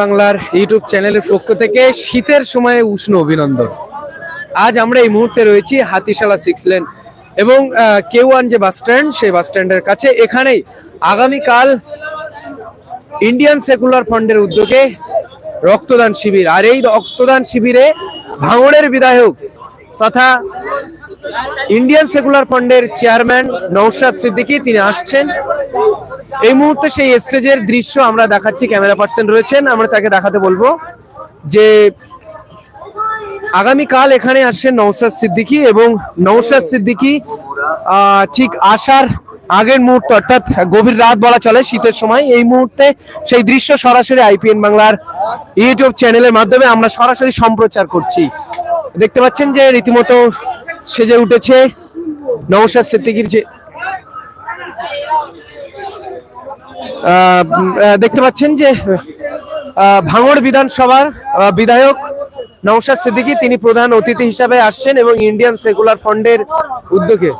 বাংলার ইউটিউব চ্যানেলের পক্ষ থেকে শীতের সময়ে উষ্ণ অভিনন্দন। আজ আমরা এই মুহূর্তে রয়েছি হাতিশালা সিক্স লেন এবং কেউ ওয়ান যে বাস স্ট্যান্ড সেই বাস স্ট্যান্ডের কাছে। এখানেই আগামীকাল ইন্ডিয়ান সেকুলার ফান্ডের উদ্যোগে রক্তদান শিবির। আর এই রক্তদান শিবিরে ভাঙড়ের বিধায়ক তথা ইন্ডিয়ান সেকুলার ফান্ডের চেয়ারম্যান নৌশাদ সিদ্দিকী, তিনি আসছেন। এই মুহূর্তে সেই স্টেজের দৃশ্য আমরা দেখাচ্ছি, ক্যামেরা পার্সন রয়েছেন, আমরা তাকে দেখাতে বলব যে আগামীকাল এখানে আসছেন নৌসাদ সিদ্দিকী এবং নৌসাদ সিদ্দিকী ঠিক আসার আগের মুহূর্ত, অর্থাৎ গভীর রাত বলা চলে শীতের সময়, এই মুহূর্তে সেই দৃশ্য সরাসরি আইপিএন বাংলার ইউটিউব চ্যানেলের মাধ্যমে আমরা সরাসরি সম্প্রচার করছি। দেখতে পাচ্ছেন যে রীতিমতো সেজে উঠেছে নৌসাদ সিদ্দিকীর যে দেখতে পাচ্ছেন যে ভাঙড় বিধানসভার বিধায়ক নওশাদ সিদ্দিকী, তিনি প্রধান অতিথি হিসাবে আসছেন এবং ইন্ডিয়ান সেকুলার ফান্ডের উদ্যোগে,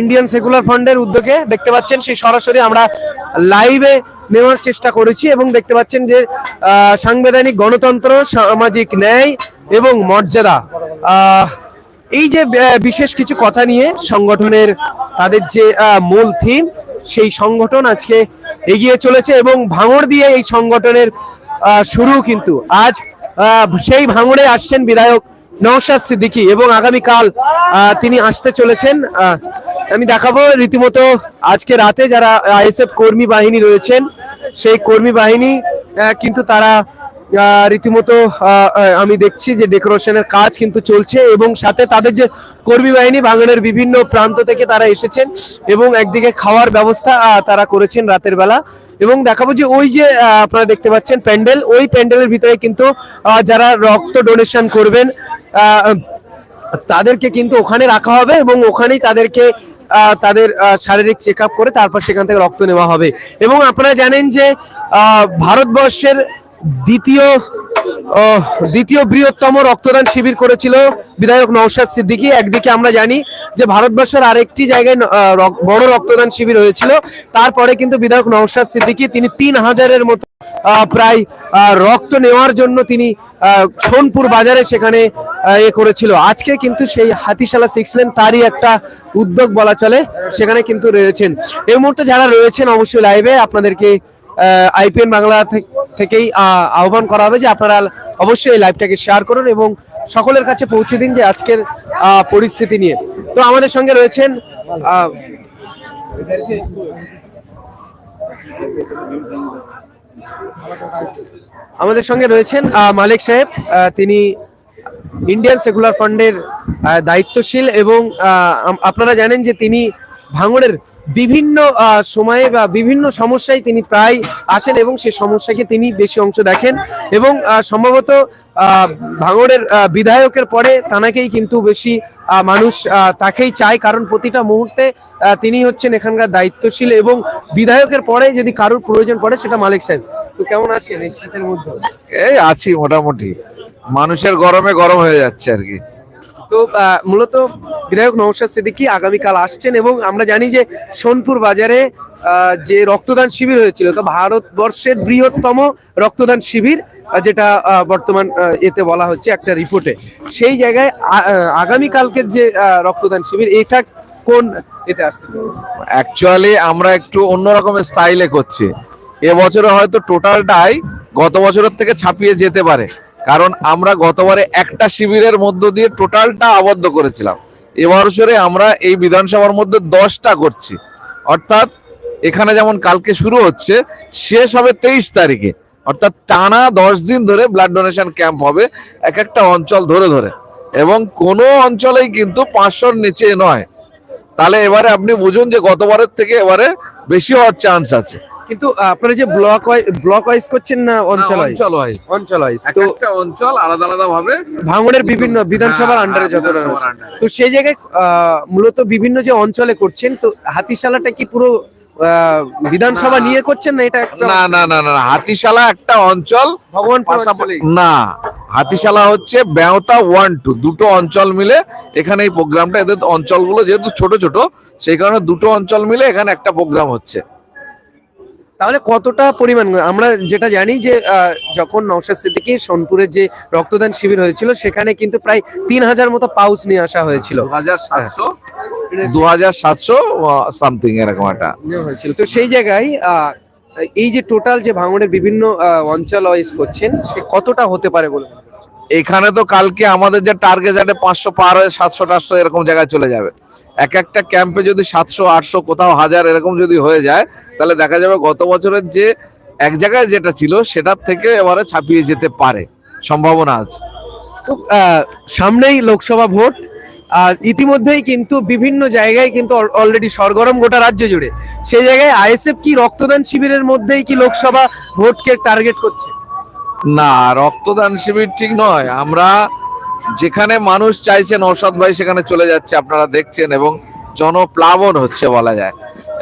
ইন্ডিয়ান সেকুলার ফান্ডের উদ্যোগে দেখতে পাচ্ছেন সেই সরাসরি আমরা লাইভে নেওয়ার চেষ্টা করেছি এবং দেখতে পাচ্ছেন যে সাংবিধানিক গণতন্ত্র, সামাজিক ন্যায় এবং মর্যাদা এই যে বিশেষ কিছু কথা নিয়ে সংগঠনের তাদের যে মূল থিম সেই সংগঠন আজকে এগিয়ে চলেছে এবং ভাঙড় দিয়ে এই সংগঠনের শুরু কিন্তু। আজ সেই ভাঙড়ে আসছেন বিধায়ক নওশাদ সিদ্দিকী এবং আগামীকাল তিনি আসতে চলেছেন। আমি দেখাবো রীতিমতো আজকে রাতে যারা আইএসএফ কর্মী বাহিনী রয়েছেন, সেই কর্মী বাহিনী কিন্তু তারা রীতিমতো আমি দেখছি যে ডেকোরেশনের কাজ কিন্তু চলছে এবং সাথে তাদের যে কর্মী বাহিনী বাগানের বিভিন্ন প্রান্ত থেকে তারা এসেছেন এবং একদিকে খাওয়ার ব্যবস্থা তারা করেছেন রাতের বেলা। এবং দেখাবো যে ওই যে আপনারা দেখতে পাচ্ছেন প্যান্ডেল, ওই প্যান্ডেলের ভিতরে কিন্তু যারা রক্ত ডোনেশন করবেন তাদেরকে কিন্তু ওখানে রাখা হবে এবং ওখানেই তাদেরকে তাদের শারীরিক চেক করে তারপর সেখান থেকে রক্ত নেওয়া হবে। এবং আপনারা জানেন যে ভারতবর্ষের দ্বিতীয় দ্বিতীয় বৃহত্তম রক্তদান শিবির করেছিল বিধায়ক নওশাদ সিদ্দিকী। একদিকে আমরা জানি যে ভারতবর্ষের আরেকটি জায়গায় বড় রক্তদান শিবির হয়েছিল। তারপরে কিন্তু বিধায়ক নওশাদ সিদ্দিকী, তিনি তিন হাজারের মতো প্রায় রক্ত নেওয়ার জন্য তিনি সোনপুর বাজারে সেখানে এ করেছিল। আজকে কিন্তু সেই হাতিশালা সিক্স লেন তারই একটা উদ্যোগ বলা চলে, সেখানে কিন্তু রয়েছেন। এই মুহূর্তে যারা রয়েছেন অবশ্যই লাইভে আপনাদেরকে আইপিএন বাংলা থে- থেকেই আহ্বান করা হবে যে আপনারা অবশ্যই এই লাইভটাকে শেয়ার করুন এবং সকলের কাছে পৌঁছে দিন যে আজকের পরিস্থিতি নিয়ে। তো আমাদের সঙ্গে রয়েছেন আমাদের সঙ্গে রয়েছেন মালিক সাহেব তিনি ইন্ডিয়ান সেকুলার ফান্ডের দায়িত্বশীল এবং আপনারা জানেন যে তিনি ভাঙড়ের বিভিন্ন সময়ে বা বিভিন্ন সমস্যায় তিনি প্রায় আসেন এবং সেই সমস্যাকে তিনি বেশি অংশ দেখেন এবং সম্ভবত ভাঙড়ের বিধায়কের পরে তানাকেই কিন্তু বেশি মানুষ তাকেই চায়। কারণ প্রতিটা মুহূর্তে তিনি হচ্ছেন এখানকার দায়িত্বশীল এবং বিধায়কের পরে যদি কারোর প্রয়োজন পড়ে সেটা মালিক সাহেব। তো কেমন আছেন এই শীতের মধ্যে? এই আছি মোটামুটি। মানুষের গরমে গরম হয়ে যাচ্ছে আর কি। তো মূলত বিধায়ক নৌশাদ সিদ্দিকী আগামীকাল আসছেন এবং আমরা জানি যে সোনপুর বাজারে যে রক্তদান শিবির হয়েছিল, তো ভারতবর্ষের বৃহত্তম রক্তদান শিবির যেটা বর্তমান এতে বলা হচ্ছে একটা রিপোর্টে। সেই জায়গায় আগামীকালকের যে রক্তদান শিবির, এটা কোন এতে আসতে অ্যাকচুয়ালি আমরা একটু অন্যরকম স্টাইলে করছি। এবছরে হয়তো টোটালটাই গত বছরের থেকে ছাপিয়ে যেতে পারে। কারণ আমরা গতবারে একটা শিবিরের মধ্য দিয়ে টোটালটা আবদ্ধ করেছিলাম। এবছরে আমরা এই বিধানসভার মধ্যে দশটা করছি। অর্থাৎ এখানে যেমন কালকে শুরু হচ্ছে, শেষ হবে তেইশ তারিখে। অর্থাৎ টানা দশ দিন ধরে ব্লাড ডোনেশন ক্যাম্প হবে এক একটা অঞ্চল ধরে ধরে। এবং কোনো অঞ্চলেই কিন্তু পাঁচশোর নিচে নয়। তাহলে এবারে আপনি বুঝুন যে গতবারের থেকে এবারে বেশি হওয়ার চান্স আছে। কিন্তু আপনারা যে ব্লক ব্লক ওয়াইজ করছেন না অঞ্চল অঞ্চল ওয়াইজ অঞ্চল ওয়াইজ তো একটা অঞ্চল আলাদা আলাদা ভাবে ভাঙড়ের বিভিন্ন বিধানসভার আন্ডারে হ্যাঁ, এ। তো সেই জায়গায় মূলত বিভিন্ন যে অঞ্চলে করছেন তো হাতিশালাটা কি পুরো বিধানসভা নিয়ে করছেন না এটা না না না না হাতিশালা একটা অঞ্চল। ভগবান না হাতিশালা হচ্ছে বেওতা ওয়ান টু দুটো অঞ্চল মিলে এখানে এই প্রোগ্রামটা এদের অঞ্চলগুলো যেহেতু ছোট ছোট সেই কারণে দুটো অঞ্চল মিলে এখানে একটা প্রোগ্রাম হচ্ছে। তাহলে কতটা পরিমাণ? আমরা যেটা জানি যে যখন নওশাদ সিদ্দিকী সোনপুরের যে রক্তদান শিবির হয়েছিল সেখানে কিন্তু প্রায় তিন হাজার মতো পাউচ নিয়ে আসা হয়েছিল। দু হাজার সাতশো? দু হাজার সাতশো সামথিং এরকম একটা। হয়েছিল। তো সেই জায়গায় এই যে টোটাল যে ভাঙনের বিভিন্ন অঞ্চল ওয়াইজ করছেন সে কতটা হতে পারে বলে এখানে তো কালকে আমাদের যে টার্গেট আছে পাঁচশো পার হয়ে সাতশো টাটশো এরকম জায়গায় চলে যাবে। এক একটা ক্যাম্পে যদি সাতশো আটশো কোথাও হাজার এরকম যদি হয়ে যায় তাহলে দেখা যাবে গত বছরের যে এক জায়গায় যেটা ছিল সেটার থেকে এবারে ছাপিয়ে যেতে পারে। সম্ভাবনা আছে। সামনেই লোকসভা ভোট আর ইতিমধ্যেই কিন্তু বিভিন্ন জায়গায় কিন্তু অলরেডি সরগরম গোটা রাজ্য জুড়ে। সেই জায়গায় আইএসএফ কি রক্তদান শিবিরের মধ্যেই কি লোকসভা ভোটকে টার্গেট করছে? না রক্তদান শিবির ঠিক নয়। আমরা যেখানে মানুষ চাইছে নৌসাদ ভাই সেখানে চলে যাচ্ছে, আপনারা দেখছেন, এবং জনপ্লাবন হচ্ছে বলা যায়।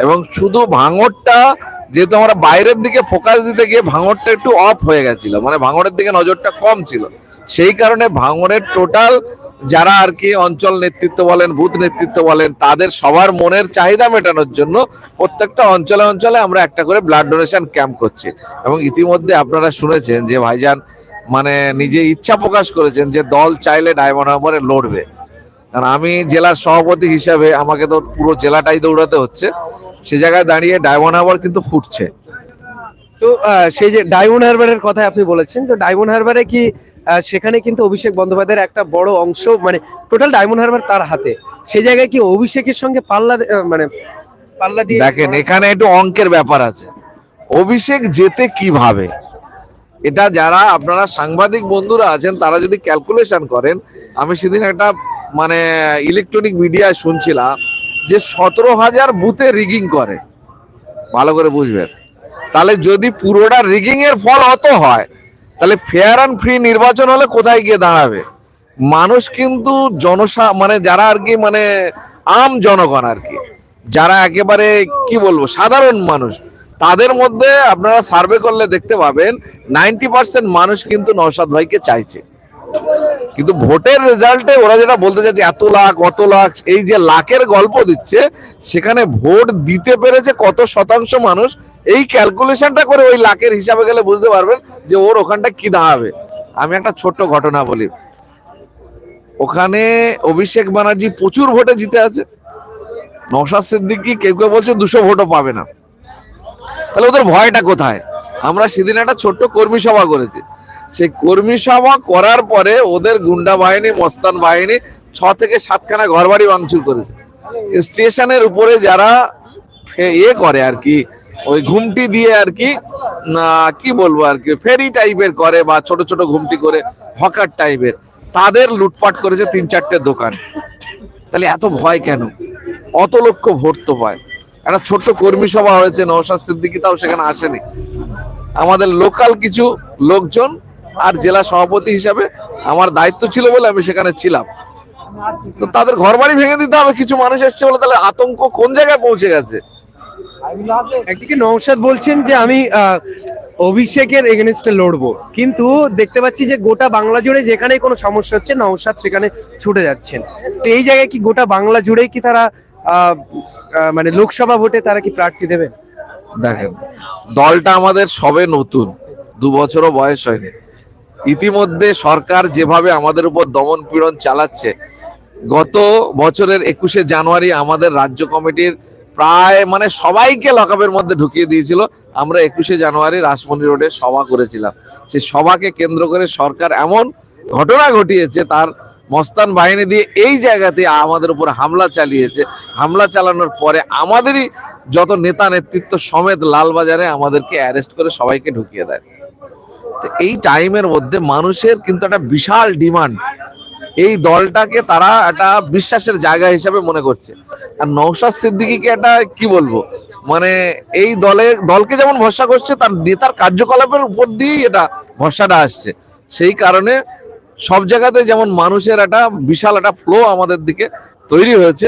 এবং শুধু ভাঙরটা যেহেতু আমরা বাইরের দিকে ফোকাস দিতে গিয়ে ভাঙরটা একটু অফ হয়ে গেছিল মানে ভাঙরের দিকে নজরটা কম ছিল। সেই কারণে ভাঙরের টোটাল যারা আর কি অঞ্চল নেতৃত্ব বলেন, বুথ নেতৃত্ব বলেন, তাদের সবার মনের চাহিদা মেটানোর জন্য প্রত্যেকটা অঞ্চলে অঞ্চলে আমরা একটা করে ব্লাড ডোনেশন ক্যাম্প করছি। এবং ইতিমধ্যে আপনারা শুনেছেন যে ভাইজান মানে নিজে ইচ্ছা প্রকাশ করেছেন যে দল চাইলে ডায়মন্ড হারবারে লড়বে। কারণ আমি জেলার সভাপতি হিসাবে আমাকে তো পুরো জেলাটাই দৌড়াতে হচ্ছে। সে জায়গায় দাঁড়িয়ে ডায়মন্ড হারবার কিন্তু ফুটছে। তো সেই যে ডায়মন্ড হারবারের কথা আপনি বলেছেন তো ডায়মন্ড হারবারে কি সেখানে কিন্তু অভিষেক বন্দ্যোপাধ্যায়ের একটা বড় অংশ মানে টোটাল ডায়মন্ড হারবার তার হাতে। সেই জায়গায় কি অভিষেকের সঙ্গে পাল্লা মানে পাল্লা দিয়ে দেখেন এখানে একটু অঙ্কের ব্যাপার আছে। অভিষেক যেতে কীভাবে? এটা যারা আপনারা সাংবাদিক বন্ধুরা আছেন, তারা যদি ক্যালকুলেশন করেন, আমি সেদিন একটা মানে ইলেকট্রনিক মিডিয়ায় শুনছিলাম যে সতেরো হাজার বুথে রিগিং করে। ভালো করে বুঝবেন। তাহলে যদি পুরোটা রিগিং এর ফল অত হয়, তাহলে ফেয়ার অ্যান্ড ফ্রি নির্বাচন হলে কোথায় গিয়ে দাঁড়াবে? মানুষ কিন্তু জনসা মানে যারা আর কি মানে আম জনগণ আর কি। যারা একেবারে, কি বলব, সাধারণ মানুষ তাদের মধ্যে আপনারা সার্ভে করলে দেখতে পাবেন নাইনটি পার্সেন্ট মানুষ কিন্তু নৌসাদ ভাইকে চাইছে। কিন্তু ভোটের রেজাল্টে ওরা যেটা বলতে চাইছে, এত লাখ অত লাখ, এই যে লাখের গল্প দিচ্ছে, সেখানে ভোট দিতে পেরেছে কত শতাংশ মানুষ, এই ক্যালকুলেশনটা করে ওই লাখের হিসাবে গেলে বুঝতে পারবেন যে ওর ওখানটা কি দাঁড়াবে। আমি একটা ছোট্ট ঘটনা বলি। ওখানে অভিষেক ব্যানার্জি প্রচুর ভোটে জিতে আছে। নৌসাদ সিদ্দিকি কেউ কেউ বলছে দুশো ভোটও পাবে না। তাহলে ওদের ভয়টা কোথায়? আমরা সেদিন একটা ছোট্ট কর্মী সভা করেছি। সেই কর্মী সভা করার পরে ওদের গুন্ডা বাহিনী, মস্তান বাহিনী ছ থেকে সাতখানা ঘরবাড়ি ভাঙচুর করেছে। স্টেশনের উপরে যারা ইয়ে করে আর কি, ওই ঘুমটি দিয়ে আর কি কি বলব আর কি, ফেরি টাইপের করে বা ছোট ছোট ঘুমটি করে, হকার টাইপের, তাদের লুটপাট করেছে তিন চারটে দোকান। তাহলে এত ভয় কেন? অত লক্ষ ভোট তো পায়। একটা ছোট্ট কর্মী সভা হয়েছে নৌসাদ সিদ্দিকি তাও সেখানে আসেনি। আমাদের লোকাল কিছু লোকজন আর জেলা সভাপতি হিসাবে আমার দায়িত্ব ছিল বলে আমি সেখানে ছিলাম। তো তাদের ঘর বাড়ি ভেঙে দিতে হবে, কিছু মানুষ এসছে বলে তাহলে আতঙ্ক কোন জায়গায় পৌঁছে গেছে? একদিকে নৌশাদ বলছেন যে আমি অভিষেকের এগেনস্টে লড়বো। কিন্তু দেখতে পাচ্ছি যে গোটা বাংলা জুড়ে যেখানেই কোনো সমস্যা হচ্ছে নৌশাদ সেখানে ছুটে যাচ্ছেন। তো এই জায়গায় কি গোটা বাংলা জুড়েই কি তারা মানে লোকসভা ভোটে তারা কি প্রার্থী দেবেন? দেখেন, দলটা আমাদের সবে নতুন, দু বছরও বয়স হয়নি। ইতিমধ্যে সরকার যেভাবে আমাদের উপর দমন পীড়ন চালাচ্ছে, গত বছরের একুশে জানুয়ারি আমাদের রাজ্য কমিটির প্রায় মানে সবাইকে লকআপের মধ্যে ঢুকিয়ে দিয়েছিল। আমরা একুশে জানুয়ারি রাসমণি রোডে সভা করেছিলাম। সেই সভাকে কেন্দ্র করে সরকার এমন ঘটনা ঘটিয়েছে, তার মস্তান বাহিনী দিয়ে এই জায়গাতে আমাদের উপর হামলা চালিয়েছে। হামলা চালানোর পরে আমাদেরই যত নেতা নেতৃত্ব সমেত লালবাজারে আমাদেরকে অ্যারেস্ট করে সবাইকে ঢুকিয়ে দেয়। তো এই টাইমের মধ্যে মানুষের কিন্তু একটা বিশাল ডিমান্ড এই দলটাকে তারা একটা বিশ্বাসের জায়গা হিসাবে মনে করছে। আর নৌসাদ সিদ্দিকিকে একটা কি বলব? মানে এই দলে, দলকে যেমন ভরসা করছে, তার নেতার কার্যকলাপের উপর দিয়েই এটা ভরসাটা আসছে। সেই কারণে সব জায়গাতে যেমন মানুষের একটা বিশাল একটা ফ্লো আমাদের দিকে তৈরি হয়েছে,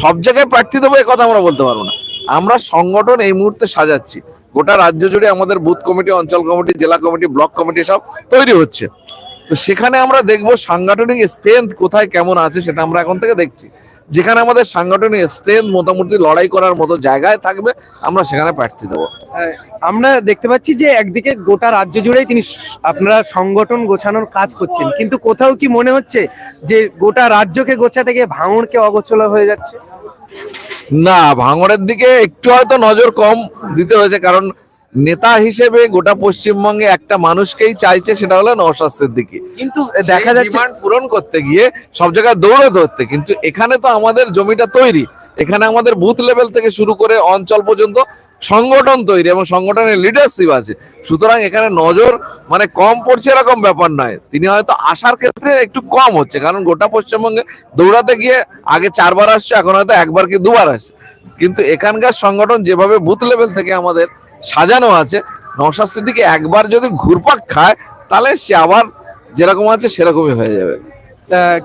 সব জায়গায় প্রার্থী দেবো কথা আমরা বলতে পারব না। আমরা সংগঠন এই মুহূর্তে সাজাচ্ছি, গোটা রাজ্য জুড়ে আমাদের বুথ কমিটি অঞ্চল কমিটি জেলা কমিটি ব্লক কমিটি সব তৈরি হচ্ছে। তো সেখানে আমরা দেখব সাংগঠনিক স্ট্রেংথ কোথায় কেমন আছে সেটা আমরা এখন থেকে দেখছি। যেখানে আমাদের সাংগঠনিক স্ট্রেংথ মোটামুটি লড়াই করার মতো জায়গায় থাকবে আমরা সেখানে প্রার্থী দেবো। আহ, আমরা দেখতে পাচ্ছি যে একদিকে গোটা রাজ্য জুড়েই তিনি আপনারা সংগঠন গোছানোর কাজ করছেন। কিন্তু কোথাও কি মনে হচ্ছে যে গোটা রাজ্যকে গোছাতে গিয়ে ভাঙড়কে অগোছলা হয়ে যাচ্ছে? না ভাঙড়ের দিকে একটু হয়তো নজর কম দিতে হয়েছে কারণ নেতা হিসেবে গোটা পশ্চিমবঙ্গে একটা মানুষকেই চাইছে সেটা হলো নওশাদ সিদ্দিকী কিন্তু দেখা যাচ্ছে পূরণ করতে গিয়ে সব জায়গায় দৌড়ে ধরতে কিন্তু এখানে তো আমাদের জমিটা তৈরি। এখানে আমাদের বুথ লেভেল থেকে শুরু করে অঞ্চল পর্যন্ত সংগঠন তৈরি এবং সংগঠনের লিডারশিপ আছে। সুতরাং এখানে নজর মানে কম পড়ছে এরকম ব্যাপার নয়। তিনি হয়তো আসার ক্ষেত্রে একটু কম হচ্ছে কারণ গোটা পশ্চিমবঙ্গে দৌড়াতে গিয়ে আগে চারবার আসছে এখন হয়তো একবার কি দুবার আসছে। কিন্তু এখানকার সংগঠন যেভাবে বুথ লেভেল থেকে আমাদের সাজানো আছে। নওশাদ সিদ্দিকী একবার যদি ঘুরপাক খায় তাহলে সে আবার যেরকম আছে সেরকমই হয়ে যাবে।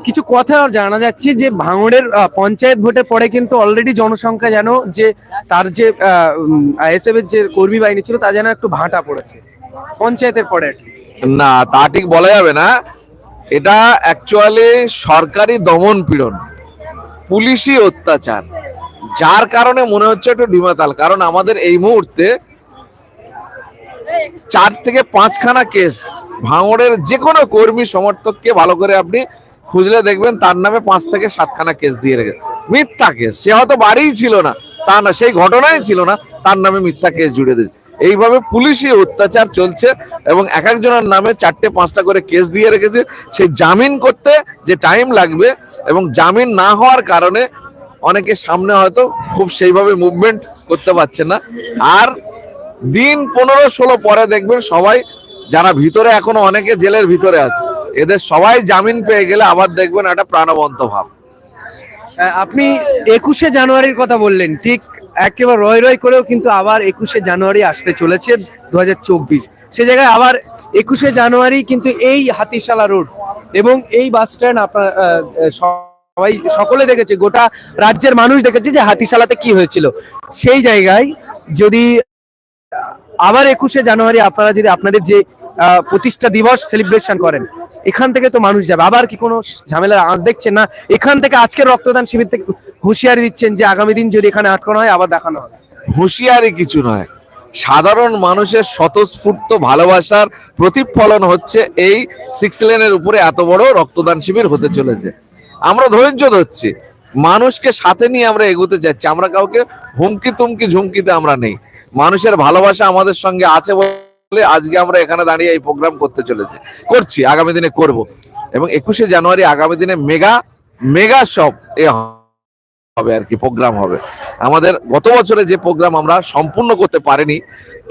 কিছু কথা জানা যাচ্ছে যে ভাঙড়ের পঞ্চায়েত ভোটের পরে কিন্তু অলরেডি জনসংখ্যা যেন যে তার যে আইএসএফ এর যে কর্মী বাহিনী ছিল তা যেন একটু ভাটা পড়েছে। পঞ্চায়েতের পরে না তা ঠিক বলা যাবে না। এটা অ্যাকচুয়ালি সরকারি দমন পীড়ন পুলিশি অত্যাচার। যার কারণে মনে হচ্ছে একটু ডিমাতাল কারণ আমাদের এই মুহূর্তে চার থেকে পাঁচখানা কেস। ভাঙড়ের যে কোনো কর্মী সমর্থককে ভালো করে আপনি খুঁজলে দেখবেন তার নামে পাঁচ থেকে সাতখানা কেস দিয়ে রেখেছে মিথ্যা কেস। সে হয়তো বাড়িই ছিল না। তা না, সেই ঘটনাই ছিল না। তার নামে মিথ্যা কেস জুড়ে দিয়েছে। এইভাবে পুলিশি অত্যাচার চলছে এবং এক একজনের নামে চারটে, পাঁচটা করে কেস দিয়ে রেখেছে। সেই জামিন করতে যে টাইম লাগবে এবং জামিন না হওয়ার কারণে অনেকে সামনে হয়তো খুব সেইভাবে মুভমেন্ট করতে পারছে না। আর দিন পনেরো ষোলো পরে দেখবেন সবাই, যারা ভিতরে এখনও অনেকে জেলের ভিতরে আছে, এদের সবাই জামিন পেয়ে গেলে আবার দেখবেন একটা প্রাণবন্ত ভাব। আপনি একুশে জানুয়ারির কথা বললেন, ঠিক একেবারে রয় রয় করেও কিন্তু আবার একুশে জানুয়ারি আসতে চলেছে দু হাজার চব্বিশ। সে জায়গায় আবার একুশে জানুয়ারি কিন্তু এই হাতিশালা রোড এবং এই বাস স্ট্যান্ড আপনার সবাই সকলে দেখেছে, গোটা রাজ্যের মানুষ দেখেছে যে হাতিশালাতে কি হয়েছিল। সেই জায়গায় যদি আবার একুশে জানুয়ারি আপনারা যদি আপনাদের যে প্রতিষ্ঠা দিবস সেলিব্রেশন করেন, এখান থেকে তো মানুষ যাবে। আবার কি কোনো ঝামেলার আঁচ দেখছেন না? এখান থেকে আজকের রক্তদান শিবির থেকে হুঁশিয়ারি দিচ্ছেন যে, আগামী দিন যদি এখানে আটকানো হয়, আবার দেখানো হবে। হুঁশিয়ারি কিছু নয়। সাধারণ মানুষের স্বতঃস্ফূর্ত ভালোবাসার প্রতিফলন হচ্ছে এই সিক্স লেনের উপরে এত বড় রক্তদান শিবির হতে চলেছে। আমরা ধৈর্য ধরছি। মানুষকে সাথে নিয়ে আমরা এগোতে যাচ্ছি আমরা কাউকে হুমকি তুমকি ঝুমকিতে আমরা নেই। মানুষের ভালোবাসা আমাদের সঙ্গে আছে বলে আজকে আমরা এখানে দাঁড়িয়ে এই প্রোগ্রাম করতে চলেছি। করছি, আগামী দিনে করব। এবং একুশে জানুয়ারি, আগামী দিনে মেগা মেগা সব এ হবে আর কি প্রোগ্রাম হবে। আমাদের গত বছরে যে প্রোগ্রাম আমরা সম্পূর্ণ করতে পারিনি,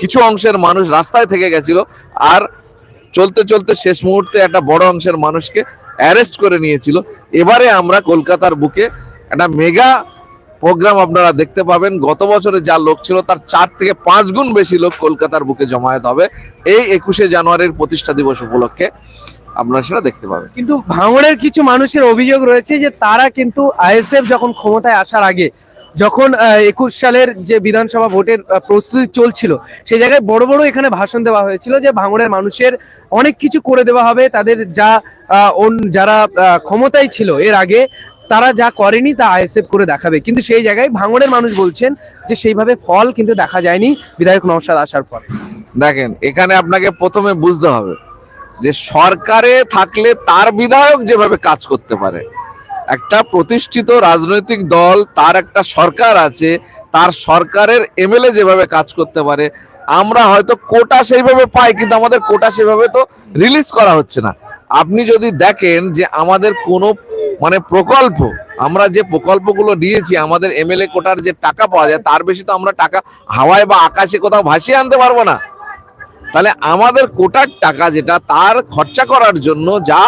কিছু অংশের মানুষ রাস্তায় থেকে গেছিল আর চলতে চলতে শেষ মুহূর্তে একটা বড় অংশের মানুষকে অ্যারেস্ট করে নিয়েছিল। এবারে আমরা কলকাতার বুকে একটা মেগা প্রোগ্রাম আপনারা দেখতে পাবেন। গত বছরে যা লোক ছিল তার চার থেকে পাঁচ গুণ বেশি লোক কলকাতার বুকে জমায়েত হবে। এই একুশে জানুয়ারির প্রতিষ্ঠা দিবস উপলক্ষে আপনারা সেটা দেখতে পাবেন। কিন্তু ভাঙড়ের কিছু মানুষের অভিযোগ রয়েছে যে তারা কিন্তু আইএসএফ যখন ক্ষমতায় আসার আগে যখন একুশ সালের যে বিধানসভা ভোটের প্রস্তুতি চলছিল, সেই জায়গায় বড় বড় এখানে ভাষণ দেওয়া হয়েছিল যে ভাঙড়ের মানুষের অনেক কিছু করে দেওয়া হবে। তাদের যা যারা ক্ষমতায় ছিল এর আগে তারা যা করেনি তা আইএসএফ করে দেখাবে। কিন্তু সেই জায়গায় ভাঙড়ের মানুষ বলছেন যে সেইভাবে ফল কিন্তু দেখা যায়নি বিধায়ক নওশাদ আসার পর। দেখেন, এখানে আপনাকে প্রথমে বুঝতে হবে যে সরকারে থাকলে তার বিধায়ক যেভাবে কাজ করতে পারে। একটা প্রতিষ্ঠিত রাজনৈতিক দল, তার একটা সরকার আছে, তার সরকারের এমএলএ যেভাবে কাজ করতে পারে, আমরা হয়তো কোটা সেইভাবে পাই, কিন্তু আমাদের কোটা সেভাবে তো রিলিজ করা হচ্ছে না। আপনি যদি দেখেন যে আমাদের কোনো মানে প্রকল্প, আমরা যে প্রকল্পগুলো নিয়েছি আমাদের এমএলএ কোটার যে টাকা পাওয়া যায়, তার বেশি তো আমরা টাকা হাওয়ায় বা আকাশে কোথাও ভাসিয়ে আনতে পারব না। তাহলে আমাদের কোটার টাকা যেটা, তার খরচা করার জন্য যা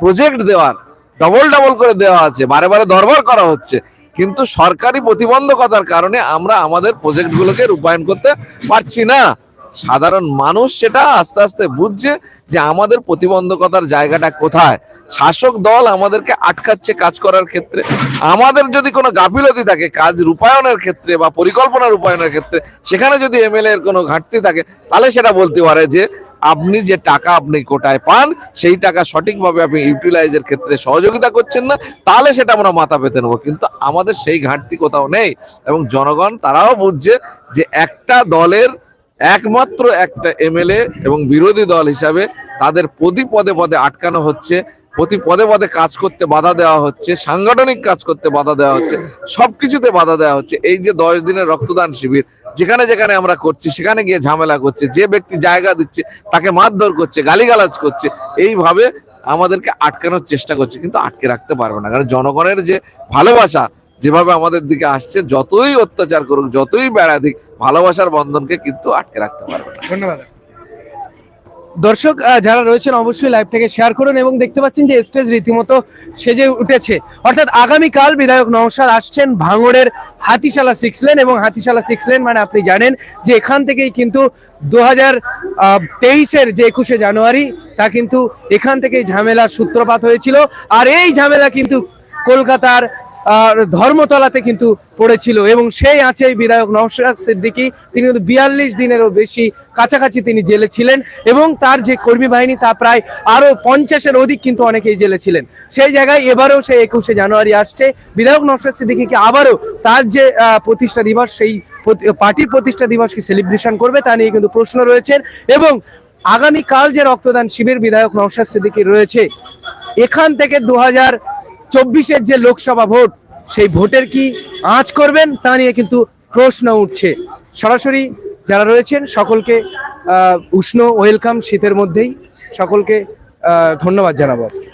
প্রজেক্ট দেওয়ার ডবল ডবল করে দেওয়া আছে, বারে বারে দরবার করা হচ্ছে। কিন্তু সরকারি প্রতিবন্ধকতার কারণে আমরা আমাদের প্রজেক্টগুলোকে রূপায়ণ করতে পারছি না। সাধারণ মানুষ সেটা আস্তে আস্তে বুঝছে যে আমাদের প্রতিবন্ধকতার জায়গাটা কোথায়। শাসক দল আমাদেরকে আটকাচ্ছে কাজ করার ক্ষেত্রে। আমাদের যদি কোনো গাফিলতি থাকে কাজ রূপায়ণের ক্ষেত্রে বা পরিকল্পনা রূপায়ণের ক্ষেত্রে, সেখানে যদি এমএলএ এর কোনো ঘাটতি থাকে, তাহলে সেটা বলতে পারে যে আপনি যে টাকা আপনি কোটায় পান, সেই টাকা সঠিকভাবে আপনি ইউটিলাইজের ক্ষেত্রে সহযোগিতা করছেন না, তাহলে সেটা আমরা মাথা পেতে নেব। কিন্তু আমাদের সেই ঘাটতি কোথাও নেই এবং জনগণ তারাও বুঝছে যে একটা দলের একমাত্র একটা এমএলএ এবং বিরোধী দল হিসাবে তাদের প্রতি পদে পদে আটকানো হচ্ছে, প্রতি পদে পদে কাজ করতে বাধা দেওয়া হচ্ছে, সাংগঠনিক কাজ করতে বাধা দেওয়া হচ্ছে, সবকিছুতে বাধা দেওয়া হচ্ছে। এই যে দশ দিনের রক্তদান শিবির, যেখানে যেখানে আমরা করছি, সেখানে গিয়ে ঝামেলা করছে, যে ব্যক্তি জায়গা দিচ্ছে, তাকে মারধর করছে, গালিগালাজ করছে, এইভাবে আমাদেরকে আটকানোর চেষ্টা করছে। কিন্তু আটকে রাখতে পারবে না, কারণ জনগণের যে ভালোবাসা যেভাবে আমাদের দিকে আসছে যতই অত্যাচার করুক যতই বেড়া দিক ভালোবাসার বন্ধনকে কিন্তু আটকে রাখতে পারবে না। ধন্যবাদ। দর্শক যারা রয়েছেন অবশ্যই লাইভটাকে শেয়ার করুন এবং দেখতে পাচ্ছেন যে স্টেজ রীতিমতো সেজে উঠেছে। অর্থাৎ আগামীকাল বিধায়ক নওশাদ আসছেন ভাঙড়ের হাতিশালা সিক্স লেন এবং হাতিশালা সিক্স লেন মানে আপনি জানেন যে এখান থেকেই কিন্তু দু হাজার তেইশের যে একুশে জানুয়ারি তা কিন্তু এখান থেকেই ঝামেলার সূত্রপাত হয়েছিল। আর এই ঝামেলা কিন্তু কলকাতার ধর্মতলাতে কিন্তু পড়েছিল এবং সেই আছে বিধায়ক নওশাদ সিদ্দিকী। তিনি কিন্তু বিয়াল্লিশ দিনেরও বেশি কাছাকাছি তিনি জেলে ছিলেন এবং তার যে কর্মী বাহিনী, তা প্রায় আরও পঞ্চাশের অধিক কিন্তু অনেকেই জেলে ছিলেন। সেই জায়গায় এবারেও সেই একুশে জানুয়ারি আসছে। বিধায়ক নওশাদ সিদ্দিকীকে আবারও তার যে প্রতিষ্ঠা দিবস, সেই পার্টির প্রতিষ্ঠা দিবসকে সেলিব্রেশন করবে, তা নিয়ে কিন্তু প্রশ্ন রয়েছেন এবং আগামীকাল যে রক্তদান শিবির বিধায়ক নওশাদ সিদ্দিকী রয়েছে, এখান থেকে দু হাজার চব্বিশের যে লোকসভা ভোট, সেই ভোটের কি আঁচ করবেন তা নিয়ে কিন্তু প্রশ্ন উঠছে। সরাসরি যারা রয়েছেন, সকলকে উষ্ণ ওয়েলকাম শীতের মধ্যেই। সকলকে ধন্যবাদ জানাব আজকে।